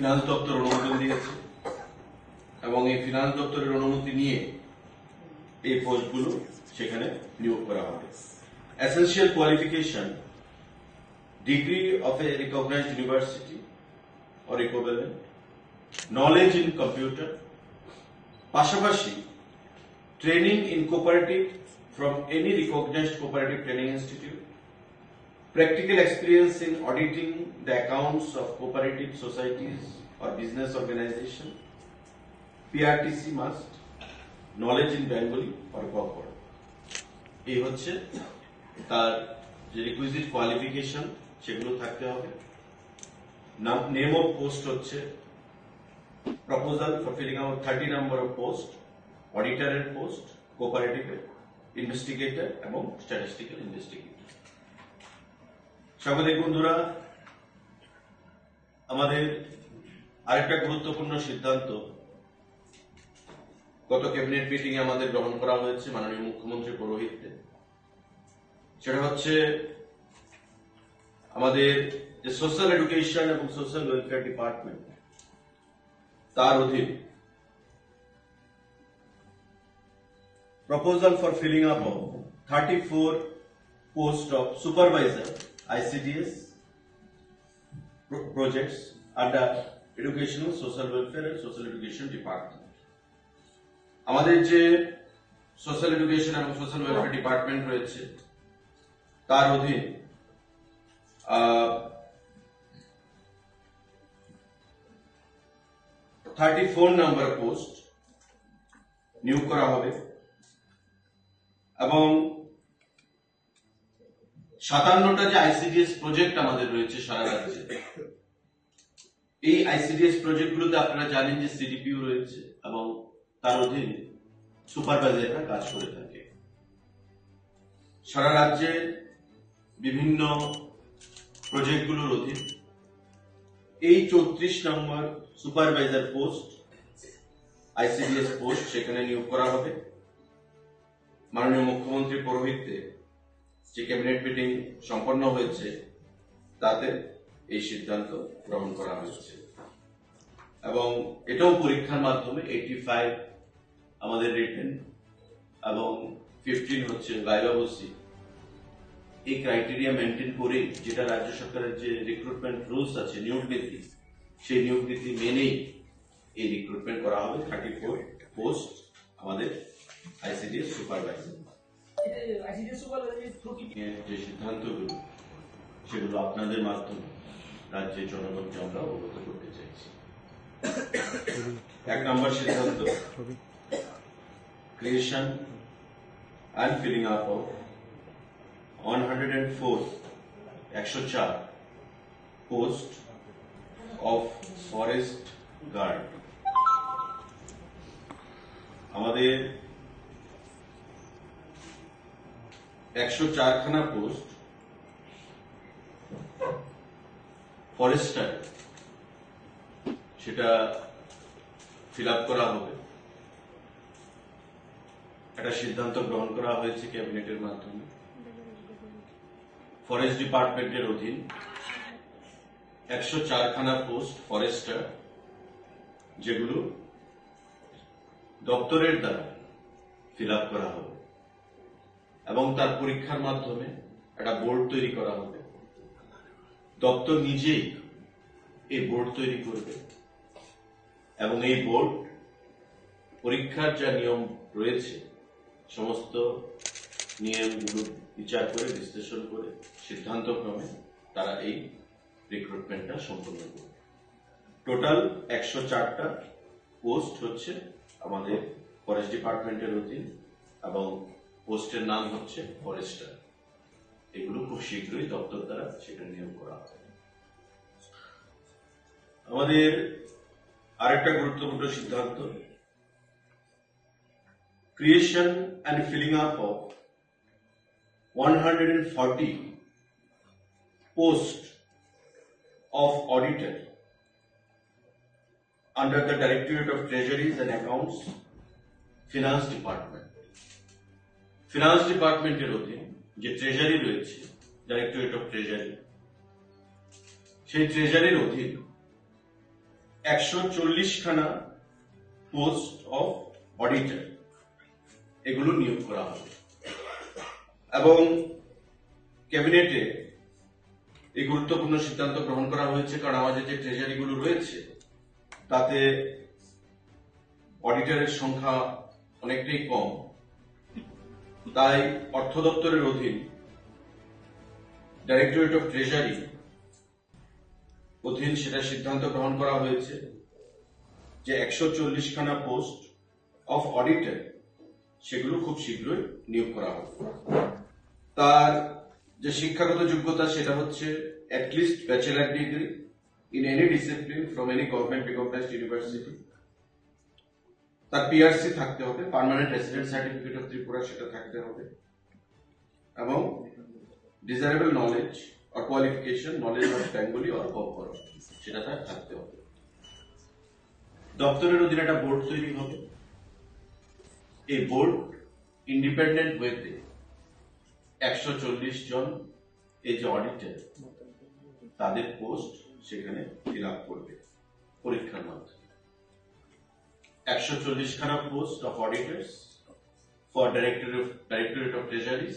Finance দপ্তর অনুমোদন দিয়েছে এবং এই ফিনান্স দপ্তরের অনুমতি নিয়ে এই পোস্টগুলো সেখানে নিয়োগ করা হবে। Essential qualification degree of a recognized university or equivalent knowledge in computer পাশাপাশি training in cooperative from any recognized cooperative training institute practical experience in auditing the accounts of cooperative societies or business organization, PRTC must, knowledge in Bengali or Gopar. এই হচ্ছে তার যে requisite qualification সেগুলো থাকতে হবে name of post হচ্ছে proposal for filling out thirty number of post অডিটারের post কোপারেটিভের investigator এবং স্ট্যাটিস্টিক্যাল ইনভেস্টিগেটর সাংবাদিক বন্ধুরা, আমাদের আরেকটা গুরুত্বপূর্ণ সিদ্ধান্ত। গত ক্যাবিনেট মিটিং এ আমাদের গ্রহণ করা হয়েছে মাননীয় মুখ্যমন্ত্রী পৌরোহিত্যে সেটা হচ্ছে আমাদের যে সোশ্যাল এডুকেশন এবং সোশ্যাল ওয়েলফেয়ার ডিপার্টমেন্ট, তার অধীন proposal for filling up of 34 post of supervisor ICDS pro- projects under educational social welfare and social education department আমাদের যে সোশ্যাল এডুকেশন এবং সোশ্যাল ওয়েলফেয়ার ডিপার্টমেন্ট রয়েছে তার অধীন থার্টি ফোর নাম্বার পোস্ট নিয়োগ করা হবে এবং সাতান্নটা যে আইসিডিএস প্রজেক্ট আমাদের রয়েছে সারা রাজ্যে, এই আইসিডিএস প্রজেক্টগুলোতে আপনারা জানেন যে সিডিপিও রয়েছে এবং তার অধীনে সুপারভাইজাররা কাজ করে থাকে। সারা রাজ্যে বিভিন্ন প্রজেক্টগুলোর অধীন এই চৌত্রিশ number supervisor post, ICDS post সেখানে নিয়োগ করা হবে। মাননীয় মুখ্যমন্ত্রী পৌরোহিত্যে যে ক্যাবিনেট মিটিং সম্পন্ন হয়েছে, তাতে এই সিদ্ধান্ত গ্রহণ করা হয়েছে। এবং এটাও পরীক্ষার মাধ্যমে এইটি ফাইভ আমাদের রিটেন এবং ফিফটিন হচ্ছে ভাইভাবসি এই ক্রাইটেরিয়া মেনটেন করে যেটা রাজ্য সরকারের যে রিক্রুটমেন্ট রুলস আছে, নিয়োগ নীতি, সেই নিয়োগ নীতি মেনেই এই রিক্রুটমেন্ট করা হবে। থার্টি ফোর পোস্ট আমাদের আইসিডিএস সুপারভাইজার যে সিদ্ধান্তগুলো সেগুলো আপনাদের মাধ্যমে রাজ্যের জনগণকে আমরা অবগত করতে চাইছি এক নম্বর সিদ্ধান্ত of one hundred and four একশো চার পোস্ট অফ ফরেস্ট গার্ড আমাদের একশো চারখানা পোস্ট, ফরেস্টার, সেটা ফিল করা হবে। একটা সিদ্ধান্ত গ্রহণ করা হয়েছে ক্যাবিনেটের মাধ্যমে। ফরেস্ট ডিপার্টমেন্টের অধীন একশো চারখানা পোস্ট, ফরেস্টার, যেগুলো দপ্তরের দ্বারা ফিল করা হবে। এবং তার পরীক্ষার মাধ্যমে একটা বোর্ড তৈরি করা হবে। দপ্তর নিজেই এই বোর্ড তৈরি করবে। এবং এই বোর্ড পরীক্ষার যা নিয়ম রয়েছে, সমস্ত নিয়মগুলো বিচার করে, বিশ্লেষণ করে সিদ্ধান্ত ক্রমে তারা এই রিক্রুটমেন্টটা সম্পন্ন করবে। টোটাল একশো চারটা পোস্ট হচ্ছে আমাদের ফরেস্ট ডিপার্টমেন্টের অধীন এবং পোস্টের নাম হচ্ছে ফরেস্টার এগুলো খুব শীঘ্রই দপ্তর দ্বারা সেটা নিয়োগ করা হবে আমাদের আরেকটা গুরুত্বপূর্ণ সিদ্ধান্ত creation and filling up of one hundred and forty post of auditor under the Directorate of Treasuries and Accounts, Finance Department. Finance ডিপার্টমেন্টের অধীন যে ট্রেজারি রয়েছে ডাইরেক্টরেট অফ ট্রেজারি সেই ট্রেজারির অধীন একশো চল্লিশখানা পোস্ট অফ অডিটর এগুলো নিয়োগ করা হবে। এবং ক্যাবিনেটে এই গুরুত্বপূর্ণ সিদ্ধান্ত গ্রহণ করা হয়েছে, কারণ আমাদের যে ট্রেজারিগুলো রয়েছে, তাতে অডিটরের সংখ্যা অনেকটাই কম। তাই অর্থ দপ্তরের অধীন ডাইরেক্টরেট অফ ট্রেজারি অধীন সেটা সিদ্ধান্ত গ্রহণ করা হয়েছে যে একশো চল্লিশ খানা পোস্ট অফ অডিটর সেগুলো খুব শীঘ্রই নিয়োগ করা হবে তার যে শিক্ষাগত যোগ্যতা সেটা হচ্ছে at least bachelor degree in any discipline from any government recognized university তার পিআরসি থাকতে হবে permanent resident certificate of Tripura সেটা থাকতে হবে। এবং desirable knowledge or qualification knowledge of Bengali or কপর সেটা তার থাকতে হবে। দপ্তরের অধীনে একটা বোর্ড তৈরি হবে। এই বোর্ড ইন্ডিপেন্ডেন্ট ওয়েতে একশো চল্লিশ জন, এই যে অডিটার তাদের পোস্ট সেখানে ফিল আপ করবে, পরীক্ষার মাধ্যমে। একশো চল্লিশ খানা post of auditors for director of directorate of treasuries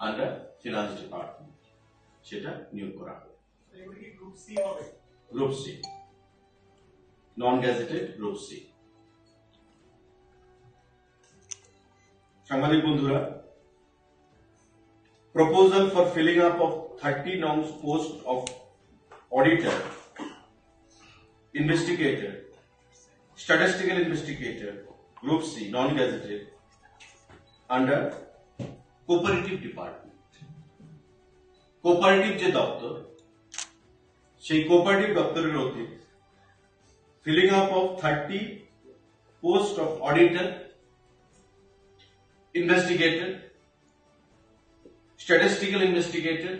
under finance department সেটা নিয়োগ করা হবে এগুলো কি গ্রুপ সি হবে group C non gazetted group C সাংবাদিক বন্ধুরা proposal for filling up of 30 nouns post of auditor, investigator, statistical investigator, group C, non-gazetted, under cooperative department. Cooperative যে দপ্তর সেই কোপারেটিভ দপ্তরের অধীন filling up of thirty post of auditor investigator statistical investigator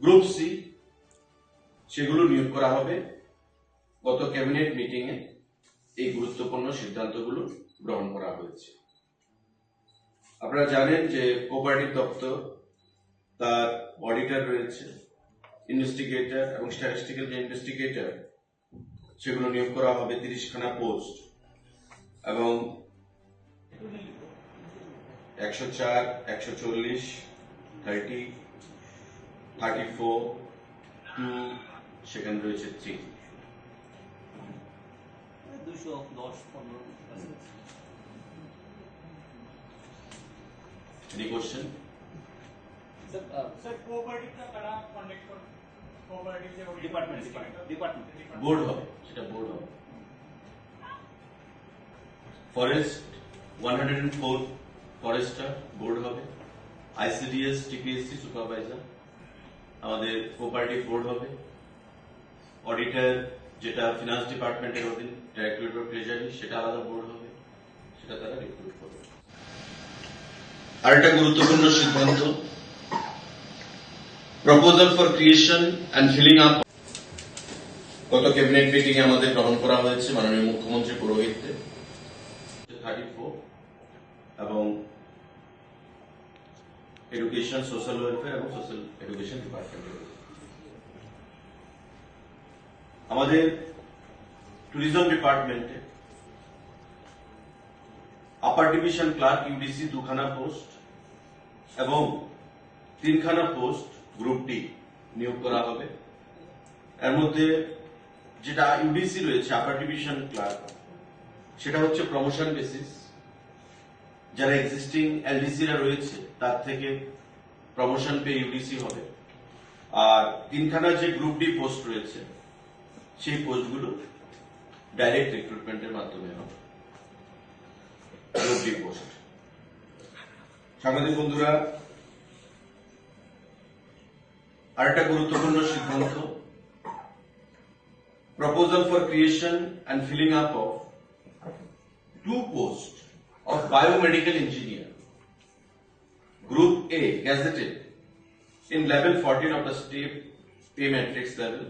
group C সেগুলো নিয়োগ করা হবে গত ক্যাবিনেট মিটিং এ এই গুরুত্বপূর্ণ সিদ্ধান্তগুলো গ্রহণ করা হয়েছে। আপনারা জানেন যে কোপারেটিভ দপ্তর, তার অডিটর রয়েছে ইনভেস্টিগেটর এবং স্ট্যাটিস্টিক্যাল যে ইনভেস্টিগেটর সেগুলো নিয়োগ করা হবে তিরিশখানা পোস্ট এবং একশো চার, একশো চল্লিশ থার্টি থার্টি ফোর টু সেখানে রয়েছে থ্রি দুশো দশ পনেরো এনি কোশ্চেন স্যার কোঅপারেটিভটা কারা কন্ডাক্ট করবে কোঅপারেটিভ যে ডিপার্টমেন্ট ডিপার্টমেন্ট বোর্ড হবে সেটা বোর্ড হবে forest one hundred and four forester board হবে আইসিডিএস টিপিএসসি সুপারভাইজার আমাদের কোপারেটিভ বোর্ড হবে অডিটর যেটা ফিনান্স ডিপার্টমেন্টের অধীন ডাইরেক্টরেট অফ ট্রেজারি সেটা আলাদা বোর্ড হবে, সেটা তারা রিক্রুট করবে। আরেকটা গুরুত্বপূর্ণ সিদ্ধান্ত proposal for creation and filling up গত ক্যাবিনেট মিটিং এ আমাদের গ্রহণ করা হয়েছে মাননীয় মুখ্যমন্ত্রী পুরোহিততে থার্টি এবং এডুকেশন সোশ্যাল ওয়েলফেয়ার এবং সোশ্যাল এডুকেশন ডিপার্টমেন্ট আমাদের ট্যুরিজম ডিপার্টমেন্টে আপার ডিভিশন ক্লার্ক ইউডিসি দুখানা পোস্ট এবং তিনখানা পোস্ট গ্রুপ ডি নিয়োগ করা হবে। এর মধ্যে যেটা ইউডিসি রয়েছে আপার ডিভিশন ক্লার্ক সেটা হচ্ছে প্রমোশন বেসিস যারা এক্সিস্টিং এলডিসিরা রয়েছে, তার থেকে প্রমোশন পেয়ে ইউডিসি হবে। আর তিনখানা যে গ্রুপ ডি পোস্ট রয়েছে সেই পোস্টগুলো ডাইরেক্ট রিক্রুটমেন্টের মাধ্যমে হবে গ্রুপ পোস্ট সাংবাদিক বন্ধুরা আরেকটা গুরুত্বপূর্ণ সিদ্ধান্ত proposal for creation and filling up of two posts of biomedical engineer, Group A, gazetted in level 14 of the state pay matrix level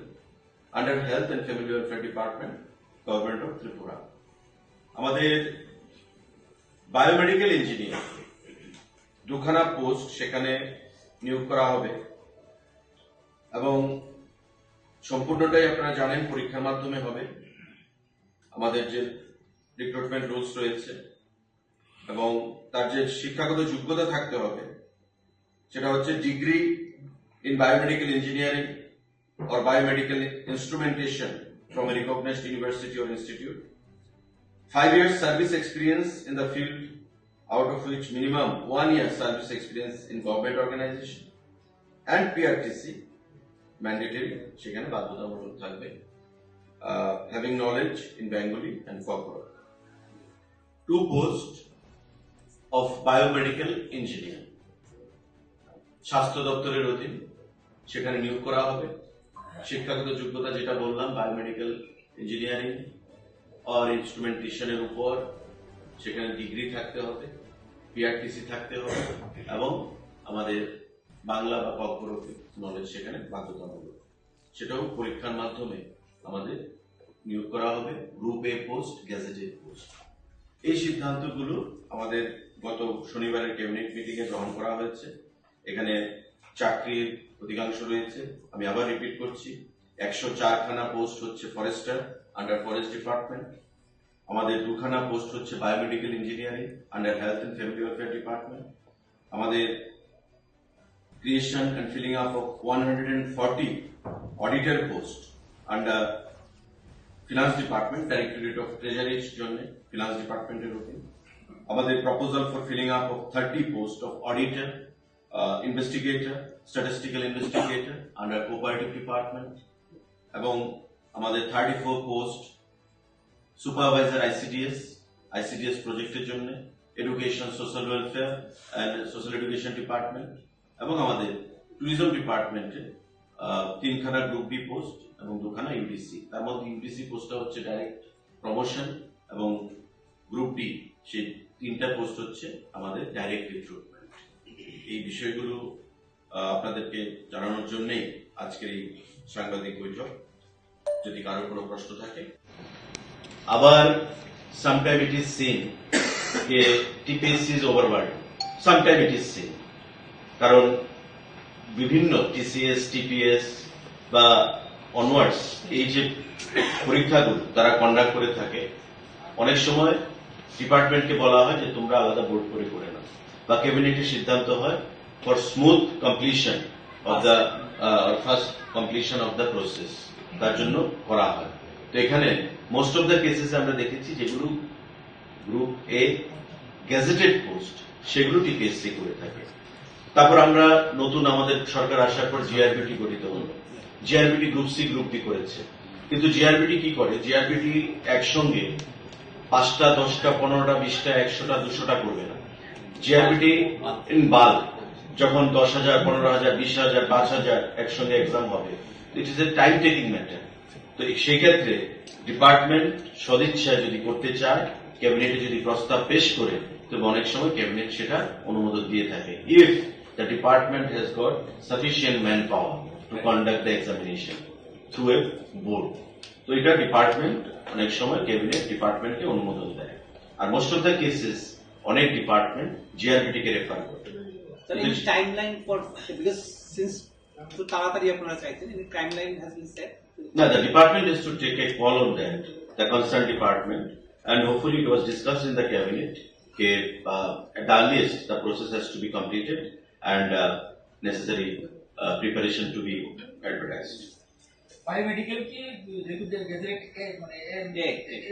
under health and Family Welfare department government of Tripura আমাদের biomedical engineer দুখানা post সেখানে নিয়োগ করা হবে। এবং সম্পূর্ণটাই আপনারা জানেন, পরীক্ষার মাধ্যমে হবে। আমাদের যে রিক্রুটমেন্ট রুলস রয়েছে এবং তার যে শিক্ষাগত যোগ্যতা থাকতে হবে, সেটা হচ্ছে degree in biomedical engineering or biomedical instrumentation from a recognized university or institute. Five years service experience in the field, out of which minimum one year service experience in government organization and PRTC mandatory সেখানে বাধ্যতামূলক থাকবে uh, having knowledge in Bengali and Fogor. Two posts of biomedical engineer. স্বাস্থ্য দপ্তরের অধীন সেখানে নিয়োগ করা হবে শিক্ষাগত যোগ্যতা যেটা বললাম বায়োমেডিক্যাল ইঞ্জিনিয়ারিং আর ইনস্ট্রুমেন্টেশনের উপর, সেখানে ডিগ্রি থাকতে হবে পিআরটিসি থাকতে হবে এবং আমাদের বাংলা বা কর্পোরেটিভ নলেজ সেখানে বাধ্যতামূলক। সেটাও পরীক্ষার মাধ্যমে আমাদের নিয়োগ করা হবে group A post gazetted post এই সিদ্ধান্তগুলো আমাদের গত শনিবারের ক্যাবিনেট মিটিং এ গ্রহণ করা হয়েছে। এখানে চাকরির অধিকাংশ রয়েছে। আমি আবার রিপিট করছি, একশো চারখানা পোস্ট হচ্ছে ফরেস্টার আন্ডার ফরেস্ট ডিপার্টমেন্ট আমাদের দুখানা পোস্ট হচ্ছে biomedical engineering under health and family welfare department আমাদের creation and filling up of one hundred and forty auditor post under finance department directorate of ট্রেজারির জন্য finance ডিপার্টমেন্টের routine আমাদের proposal for filling up of thirty post of auditor investigator, statistical investigator under cooperative department এবং আমাদের 34 post supervisor ICDS ICDS প্রজেক্টের জন্য education social welfare and social education department এবং আমাদের tourism ডিপার্টমেন্টে তিনখানা গ্রুপ বি পোস্ট এবং দুখানা ইউডিসি তার মধ্যে ইউডিসি পোস্টটা হচ্ছে ডাইরেক্ট প্রমোশন এবং গ্রুপ ডি সেই তিনটা পোস্ট হচ্ছে আমাদের ডাইরেক্ট রিক্রুটমেন্ট এই বিষয়গুলো আপনাদেরকে জানানোর জন্যই আজকের এই সাংবাদিক বৈঠক। যদি কারোর কোনো প্রশ্ন থাকে, আবার sometime it is seen যে TPSC is overworked sometime it is seen কারণ বিভিন্ন টিসিএস টিপিএস বা অনওয়ার্ডস এই যে পরীক্ষাগুলো তারা কন্ডাক্ট করে থাকে, অনেক সময় ডিপার্টমেন্টকে বলা হয় যে তোমরা আলাদা বোর্ড করে করে বা ক্যাবিনেটের সিদ্ধান্ত হয় for smooth completion of the first completion of the process তার জন্য করা হয়। তো এখানে মোস্ট অফ দ্য কেসেস আমরা দেখেছি যেগুলো গ্রুপ এ গ্যাজেটেড পোস্ট সেগুলো টিপিএসসি করে থাকে। তারপর আমরা নতুন আমাদের সরকার আসার পর জিআরবিটি গঠিত হলো। GRBT group C group D করেছে। কিন্তু জিআরবিটি কি করে? জিআরবিটি একসঙ্গে পাঁচটা, দশটা, পনেরোটা, বিশটা, একশোটা, দুশোটা করবে না। জিআরবিটি ইন বাল যখন দশ হাজার, পনেরো হাজার, বিশ হাজার, পাঁচ হাজার একসঙ্গে এক্সাম হবে। It is a time taking matter তো সেই ক্ষেত্রে ডিপার্টমেন্ট সদিচ্ছায় যদি করতে চায় ক্যাবিনেটে যদি প্রস্তাব পেশ করে, তবে অনেক সময় ক্যাবিনেট সেটা অনুমোদন দিয়ে থাকে। If the department has got sufficient man power to conduct the examination through a board তো এটা ডিপার্টমেন্ট অনেক সময় ক্যাবিনেট ডিপার্টমেন্টকে অনুমোদন দেয়। আর মোস্ট অফ দ্য কেসেস অনেক ডিপার্টমেন্ট জিআরবিটি কে রেফার করে Sir, any timeline for, because since তো তাড়াতাড়ি আপনারা চাইছেন, any timeline has been set? Now, the department is to take a call on that, the concerned department, and hopefully it was discussed in the cabinet. Okay, uh, at the earliest, the process has to be completed and uh, necessary uh, preparation to be advertised. Biomedical কি যেহেতু gadget মানে এ, এ।